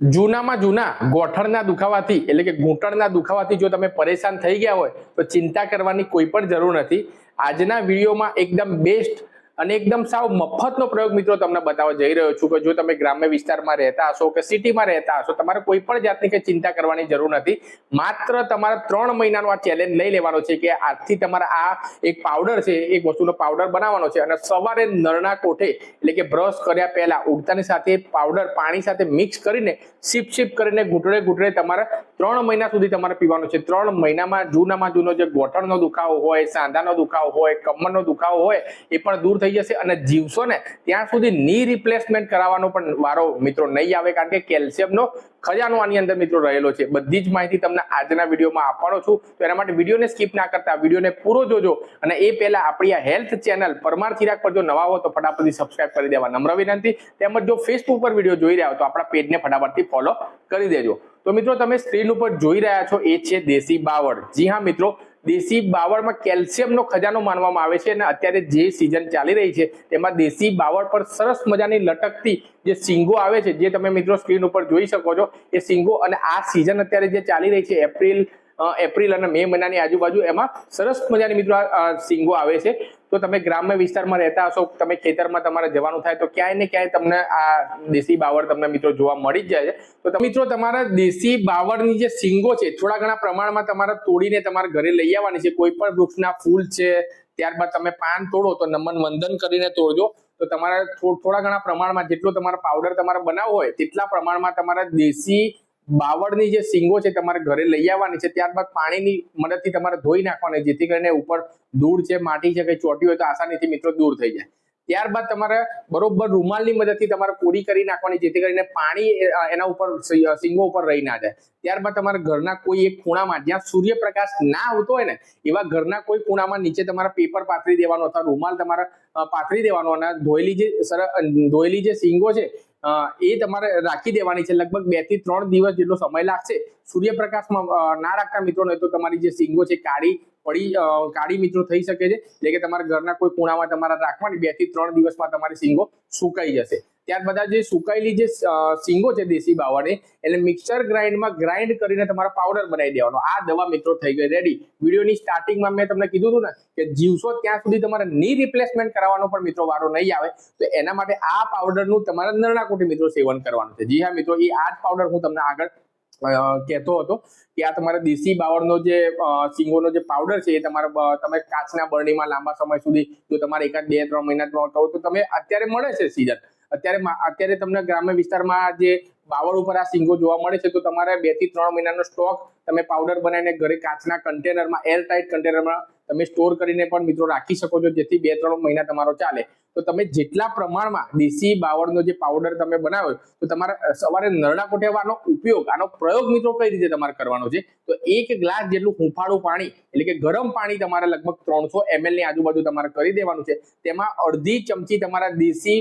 જૂનામાં જૂના, ગોઠણના દુખાવાથી, એટલે કે ઘૂંટણના દુખાવાથી જો તમે પરેશાન થઈ ગયા હોય, તો ચિંતા કરવાની કોઈ પણ જરૂર નથી. આજના વિડીયોમાં એકદમ બેસ્ટ અને એકદમ સાવ મફતનો પ્રયોગ મિત્રો તમને બતાવવા જઈ રહ્યો છું કે જો તમે ગ્રામ્ય વિસ્તારમાં રહેતા હશો કે સિટીમાં રહેતા હશો, તમારે કોઈ પણ જાતની કે ચિંતા કરવાની જરૂર નથી. માત્ર તમારે ત્રણ મહિનાનો આ ચેલેન્જ લઈ લેવાનો છે કે આજથી તમારા આ એક પાવડર છે, એક વસ્તુનો પાવડર બનાવવાનો છે અને સવારે નરણા કોઠે એટલે કે બ્રશ કર્યા પહેલા ઉડતાની સાથે પાવડર પાણી સાથે મિક્સ કરીને સીપ સીપ કરીને ઘૂંટડે ઘૂંટડે તમારે ત્રણ મહિના સુધી તમારે પીવાનું છે. ત્રણ મહિનામાં જૂનામાં જૂનો જે ગોઠણનો દુખાવો હોય, સાંધાનો દુખાવો હોય, કમરનો દુખાવો હોય, એ પણ દૂર થઈ જશે અને જીવશો ને ત્યાં સુધી ની રિપ્લેસમેન્ટ કરાવવાનો પણ વારો મિત્રો નહીં આવે, કારણ કે કેલ્શિયમનો ખજાનો આની અંદર મિત્રો રહેલો છે. બધી જ માહિતી તમને આજના વિડીયોમાં આપવાનો છું. તો એના માટે વિડીયોને સ્કીપ ના કરતા વિડીયોને પૂરો જોજો અને એ પહેલા આપણી આ હેલ્થ ચેનલ પરમાર ચિરાગ પર જો નવા હો તો ફટાફટથી સબસ્ક્રાઇબ કરી દેવા. નમ્ર વિનંતી. તેમજ જો ફેસબુક પર વીડિયો જોઈ રહ્યા હો તો આપણા પેજને ફટાફટથી ફોલો કરી દેજો. તો મિત્રો તમે સ્ક્રીન ઉપર જોઈ રહ્યા છો, એ છે દેશી બાવળ. જી હા મિત્રો દેશી બાવળમાં કેલ્શિયમનો ખજાનો માનવામાં આવે છે અને અત્યારે જે સિઝન ચાલી રહી છે, તેમાં દેશી બાવળ પર સરસ મજાની લટકતી જે સિંગો આવે છે, જે તમે મિત્રો સ્ક્રીન ઉપર જોઈ શકો છો, એ સિંગો અને આ સિઝન અત્યારે જે ચાલી રહી છે, એપ્રિલ એપ્રિલ અને મે મહિનાની આજુબાજુ, એમાં સરસ મજાની મિત્રો સિંગો આવે છે. તો તમે ગ્રામ્ય વિસ્તારમાં રહેતા હશો, તમે ખેતરમાં તમારે જવાનું થાય, તો ક્યાંય ને ક્યાંય તમને આ દેશી બાવર તમને મિત્રો જોવા મળી જ જાય છે. તો મિત્રો તમારા દેશી બાવળની જે સિંગો છે, થોડા ઘણા પ્રમાણમાં તમારે તોડીને તમારા ઘરે લઈ આવવાની છે. કોઈ પણ વૃક્ષના ફૂલ છે, ત્યારબાદ તમે પાન તોડો, તો નમન વંદન કરીને તોડજો. તો તમારા થોડા ઘણા પ્રમાણમાં જેટલો તમારો પાવડર તમારે બનાવવો હોય, તેટલા પ્રમાણમાં તમારા દેશી બાવળની જે સિંગો છે, તમારે ઘરે લઈ આવવાની છે. ત્યારબાદ પાણીની મદદથી તમારે ધોઈ નાખવાની, જેથી કરીને ઉપર ધૂળ છે, માટી છે, કંઈ ચોટી હોય તો આસાનીથી મિત્રો દૂર થઈ જાય. ત્યારબાદ તમારે બરોબર રૂમાલની મદદથી તમારે પૂરી કરી નાખવાની, જેથી કરીને પાણી એના ઉપર સિંગો ઉપર રહી ના જાય. ત્યારબાદ તમારા ઘરના કોઈ એક ખૂણામાં, જ્યાં સૂર્યપ્રકાશ ના આવતો હોય ને, એવા ઘરના કોઈ ખૂણામાં નીચે તમારે પેપર પાથરી દેવાનો અથવા રૂમાલ તમારે પાથરી દેવાનો અને ધોયેલી જે સર- ધોયેલી જે સિંગો છે એ તમારે રાખી દેવાની છે. લગભગ બેથી ત્રણ દિવસ જેટલો સમય લાગશે સૂર્યપ્રકાશમાં ના રાખતા મિત્રો ને તો તમારી જે સિંગો છે, કાળી પડી કાળી મિત્રો થઈ શકે છે. એટલે કે તમારા ઘરના કોઈ ખૂણામાં તમારા રાખવાની બેથી ત્રણ દિવસમાં તમારી સિંગો સુકાઈ જશે. ત્યાર બધા જે સુકાયેલી જે સિંગો છે દેશી બાવળની એટલે મિક્સર ગ્રાઇન્ડમાં ગ્રાઇન્ડ કરીને તમારા પાવડર બનાવી દેવાનો. આ દવા મિત્રો થઈ ગઈ. રેડી વિડીયોની સ્ટાર્ટિંગમાં મેં તમને કીધું હતું ને કે જીવશો ત્યાં સુધી તમારે ની રિપ્લેસમેન્ટ કરાવવાનો પણ મિત્રો વારો નહીં આવે. તો એના માટે આ પાવડરનું તમારા નરણાકોટી મિત્રો સેવન કરવાનું છે. જી હા મિત્રો, એ આ જ પાવડર હું તમને આગળ કહેતો હતો કે આ તમારા દેશી બાવળનો જે સિંગોનો જે પાવડર છે એ તમારે તમે કાચના બરણીમાં લાંબા સમય સુધી જો તમારે એકાદ બે, ત્રણ મહિના કહો તો તમે અત્યારે મળે છે સીઝન અત્યારે અત્યારે તમને ગ્રામ્ય વિસ્તારમાં જે બાવળ ઉપર આ સિંગો જોવા મળે છે, તો તમારે બેથી ત્રણ મહિનાનો સ્ટોક તમે પાવડર બનાવીને ઘરે કાચના કન્ટેનરમાં એર ટાઈટ કન્ટેનરમાં તમે સ્ટોર કરીને પણ મિત્રો રાખી શકો છો, જેથી બે ત્રણ મહિના તમારો ચાલે. તો તમે જેટલા પ્રમાણમાં દેશી બાવળનો જે પાવડર તમે બનાવ્યો, તો તમારે સવારે નરણા કોઠેવાનો ઉપયોગ, આનો પ્રયોગ મિત્રો કઈ રીતે તમારે કરવાનો છે? તો એક ગ્લાસ જેટલું હુંફાળું પાણી, એટલે કે ગરમ પાણી તમારે લગભગ ત્રણસો એમએલની આજુબાજુ તમારે કરી દેવાનું છે. તેમાં અડધી ચમચી તમારા દેશી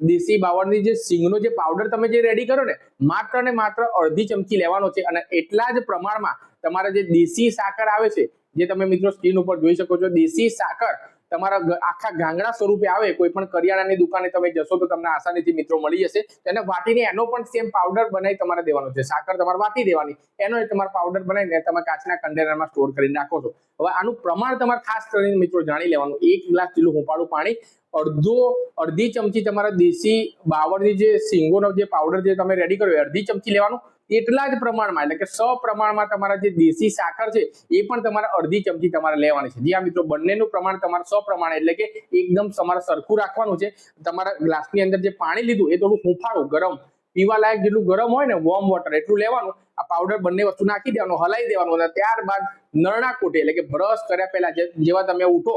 દેશી બાવળની જે સિંગનો જે પાવડર તમે જે રેડી કરો ને, માત્ર ને માત્ર અડધી ચમચી લેવાનો છે અને એટલા જ પ્રમાણમાં તમારા જે દેશી સાકર આવે છે, જે તમે મિત્રો સ્ક્રીન ઉપર જોઈ શકો છો, દેશી સાકર તમારા આખા ગાંગડા સ્વરૂપે આવે, કોઈ પણ કરિયાણાની દુકાને તમે જશો તો તમને આસાનીથી મિત્રો મળી જશે. તેને વાટીને એનો પણ સેમ પાવડર બનાવી તમારે દેવાનો છે. સાકર તમારે વાટી દેવાની, એનો તમારે પાવડર બનાવીને તમે કાચના કન્ટેનરમાં સ્ટોર કરીને રાખો છો. હવે આનું પ્રમાણ તમારે ખાસ કરીને મિત્રો જાણી લેવાનું. એક ગ્લાસ જેટલું હુંપાળું પાણી અડધો, અડધી ચમચી તમારા દેશી બાવળની જે સિંગોનો જે પાવડર જે તમે રેડી કર્યો અડધી ચમચી લેવાનું. એટલા જ પ્રમાણમાં, એટલે કે સ પ્રમાણમાં તમારા જે દેશી સાકર છે, એ પણ તમારે અડધી ચમચી તમારે લેવાની છે. જી આ મિત્રો, બંનેનું પ્રમાણ તમારે સ પ્રમાણે એટલે કે એકદમ તમારે સરખું રાખવાનું છે. તમારા ગ્લાસની અંદર જે પાણી લીધું, એ થોડું હુંફાળું, ગરમ. પીવા લાયક જેટલું ગરમ હોય ને વોર્મ વોટર એટલું લેવાનું. આ પાવડર બંને વસ્તુ નાખી દેવાનું, હલાવી દેવાનું, અને ત્યારબાદ નરણા કોટે, એટલે કે બ્રશ કર્યા પહેલા જેવા તમે ઉઠો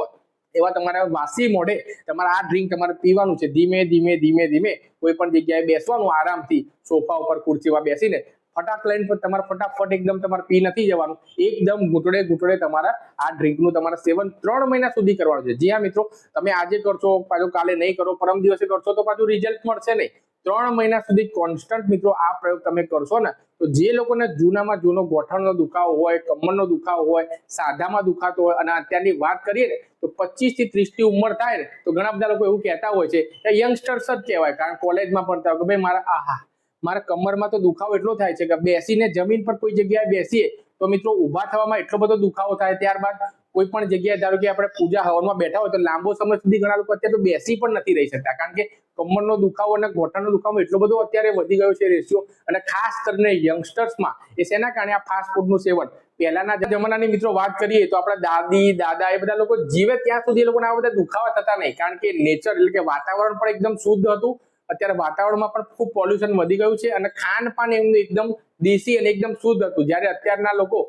એવા તમારા વાસી મોઢે તમારે આ ડ્રિંક તમારે પીવાનું છે. ધીમે ધીમે ધીમે ધીમે કોઈ પણ જગ્યાએ બેસવાનું આરામથી સોફા ઉપર, ખુરશીમાં બેસીને ફટાક લઈને પણ તમારે ફટાફટ એકદમ તમારે પી નથી જવાનું. એકદમ ઘૂંટડે ઘૂંટડે તમારા આ ડ્રિંકનું તમારે સેવન ત્રણ મહિના સુધી કરવાનું છે. જી હા મિત્રો, તમે આજે કરશો, પાછું કાલે નહીં કરો, પરમ દિવસે કરશો તો પાછું રિઝલ્ટ મળશે નહીં. ત્રણ મહિના સુધી કોન્સ્ટન્ટ મિત્રો આ પ્રયોગ તમે કરશો ને, તો જે લોકોને જૂનામાં જૂનો ગોઠણનો દુખાવો હોય, કમરનો દુખાવો હોય સાધામાં દુખાતો હોય અને અત્યારની વાત કરીએ ને, તો પચીસથી ત્રીસની ઉંમર થાય ને, તો ઘણા બધા લોકો એવું કહેતા હોય છે કે યંગસ્ટર્સ જ કહેવાય, કારણ કોલેજમાં ભણતા હોય કે ભાઈ મારા, આહા, મારા કમરમાં તો દુખાવો એટલો થાય છે કે બેસીને જમીન પર કોઈ જગ્યાએ બેસીએ, તો મિત્રો ઊભા થવામાં એટલો બધો દુખાવો થાય ત્યારબાદ કોઈ પણ જગ્યાએ ધારો કે આપણે પૂજા હવનમાં બેઠા હોય તો લાંબો સમય સુધી ઘણા લોકો અત્યારે બેસી પણ નથી રહી શકતા, કારણ કે કમરનો દુખાવો અને ઘોટાનો દુખાવો એટલો બધો અત્યારે વધી ગયો છે રેશિયો. અને ખાસ કરીને યંગસ્ટર્સમાં એ શેના કારણે આ ફાસ્ટ ફૂડનું સેવન? પહેલાના જમાનાની મિત્રો વાત કરીએ તો આપણા દાદી, દાદા એ બધા લોકો જીવે ત્યાં સુધી એ લોકોને આ બધા દુખાવા થતા નહીં. કારણ કે નેચર એટલે કે વાતાવરણ પણ એકદમ શુદ્ધ હતું. અત્યારે વાતાવરણમાં પણ ખૂબ પોલ્યુશન વધી ગયું છે અને ખાનપાન એમનું એકદમ દેશી અને એકદમ શુદ્ધ હતું. જ્યારે અત્યારના લોકો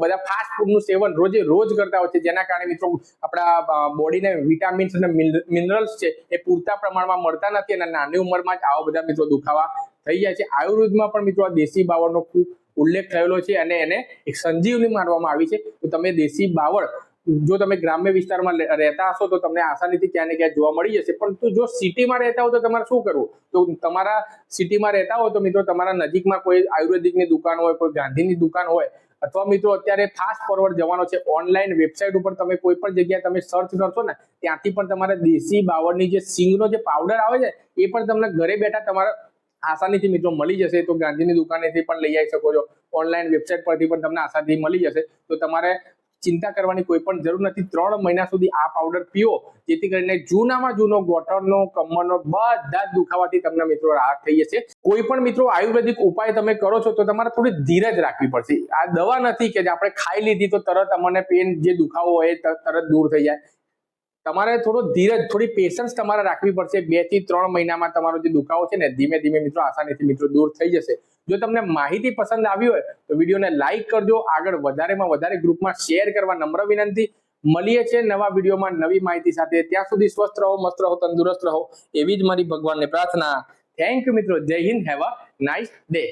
બધા ફાસ્ટ ફૂડનું સેવન રોજે રોજ કરતા હોય છે. જેના કારણે મિત્રો, આપણા બોડીને વિટામિન્સ અને મિનરલ્સ છે એ પૂરતા પ્રમાણમાં મળતા નથી અને નાની ઉંમરમાં જ આવા બધા મિત્રો દુખાવા થઈ જાય છે. આયુર્વેદમાં પણ મિત્રો આ દેશી બાવળનો ખૂબ ઉલ્લેખ થયેલો છે અને એને એક સંજીવની માનવામાં આવી છે. તો તમે દેશી બાવળ જો તમે ગ્રામ્ય વિસ્તારમાં રહેતા હશો તો તમને આસાનીથી ક્યાં ને ક્યાં જોવા મળી જશે. પરંતુ જો સિટીમાં રહેતા હો તો તમારે શું કરવું? તો તમારા સિટીમાં રહેતા હોય તો મિત્રો તમારા નજીકમાં કોઈ આયુર્વેદિકની દુકાન હોય, કોઈ ગાંધીની દુકાન હોય, અથવા મિત્રો અત્યારે ફાસ્ટ ફોરવર્ડ જવાનો છે ઓનલાઈન વેબસાઇટ ઉપર તમે કોઈ પણ જગ્યાએ તમે સર્ચ કરશો ને, ત્યાંથી પણ તમારે દેશી બાવળની જે સિંગનો જે પાવડર આવે છે, એ પણ તમને ઘરે બેઠા તમારા આસાનીથી મિત્રો મળી જશે. તો ગાંધીની દુકાનેથી પણ લઈ આવી શકો છો. ઓનલાઈન વેબસાઇટ પરથી પણ તમને આસાનીથી મળી જશે. તો તમારે ચિંતા કરવાની કોઈ પણ જરૂર નથી. ત્રણ મહિના સુધી આ પાવડર પીઓ. જેથી કરીને જૂનામાં જૂનો ગોટરનો કમરનો બધા જ દુખાવાથી તમને મિત્રો રાહત થઈ જશે. કોઈ પણ મિત્રો આયુર્વેદિક ઉપાય તમે કરો છો તો તમારે થોડી ધીરજ રાખવી પડશે. આ દવા નથી કે આપણે ખાઈ લીધી તો તરત અમને પેન જે દુખાવો હોય તરત દૂર થઈ જાય. તમારે થોડો ધીરજ, થોડી પેશન્સ તમારે રાખવી પડશે. બેથી ત્રણ મહિનામાં તમારો જે દુખાવો છે ને, ધીમે ધીમે મિત્રો, આસાનીથી મિત્રો દૂર થઈ જશે. જો તમને માહિતી પસંદ આવી હોય, તો વિડીયોને લાઇક કરજો. આગળ વધારેમાં વધારે ગ્રુપમાં શેર કરવા નમ્ર વિનંતી. મળીએ છીએ નવા વિડીયોમાં નવી માહિતી સાથે. ત્યાં સુધી સ્વસ્થ રહો, મસ્ત રહો, તંદુરસ્ત રહો. એવી જ મારી ભગવાનને પ્રાર્થના. થેન્ક યુ મિત્રો. Jai Hind. Have a nice day